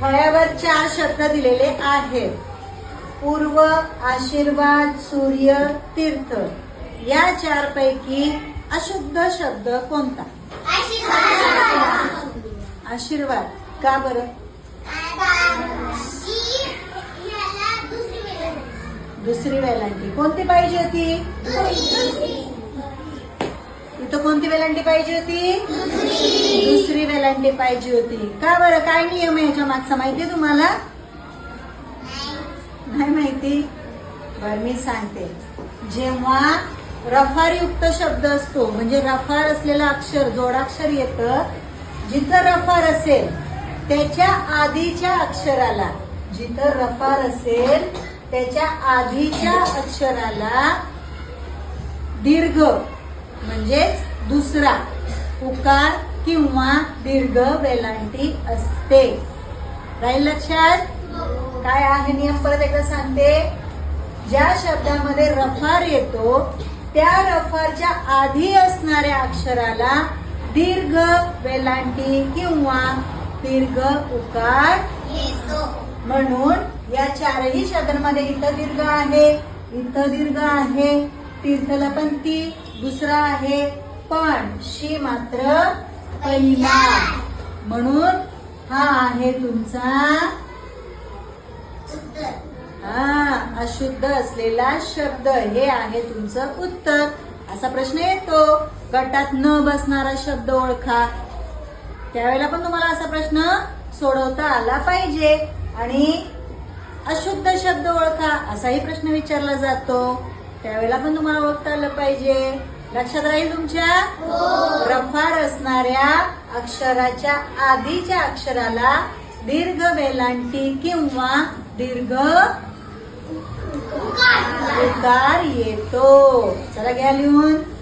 फळ्यावर चार शब्द दिलेले आहेत. पूर्व आशीर्वाद सूर्य तीर्थ. या चार पैकी अशुद्ध शब्द कोणता? आशीर्वाद. का बरं? दुसरी वेलांटी. कोणती पाहिजे होती? तर कोणती वेलांटी पाहिजे होती? दुसरी वेलांटी पाहिजे होती. का बरं? काय नियम आहे ह्याच्या मागचा? माहितीये तुम्हाला? नाही माहिती? बर मी सांगते. जेव्हा रफारयुक्त शब्द असतो म्हणजे रफार असलेलं अक्षर जोडाक्षर येतं. जिथं रफार असेल त्याच्या आधीच्या अक्षराला जिथं रफार असेल त्याच्या आधीच्या अक्षराला दीर्घ म्हणजेच दुसरा उकार किंवा दीर्घ वेलांटी असते. राहील लक्षात? काय आहे नियम? परत एकदा सांगते. ज्या शब्दामध्ये रफार येतो त्या रफारच्या आधी असणाऱ्या अक्षराला दीर्घ वेलांटी किंवा दीर्घ उकार म्हणून या चारही शब्दांमध्ये इथं दीर्घ आहे इथं दीर्घ आहे तीर्थला पण ती. दुसरा आहे पण शी मात्र पहिला. म्हणून हा आहे तुमचा हा अशुद्ध असलेला शब्द. हे आहे तुमचं उत्तर. असा प्रश्न येतो. गटात न बसणारा शब्द ओळखा. त्यावेळेला पण तुम्हाला असा प्रश्न सोडवता आला पाहिजे. आणि अशुद्ध शब्द ओळखा असाही प्रश्न विचारला जातो. त्यावेळेला पण तुम्हाला ओळखता आलं पाहिजे. लक्षात राहील तुमच्या? रफार असणाऱ्या अक्षराच्या आधीच्या अक्षराला दीर्घ वेलांटी किंवा दीर्घ उकार येतो. चला घ्या लिहून.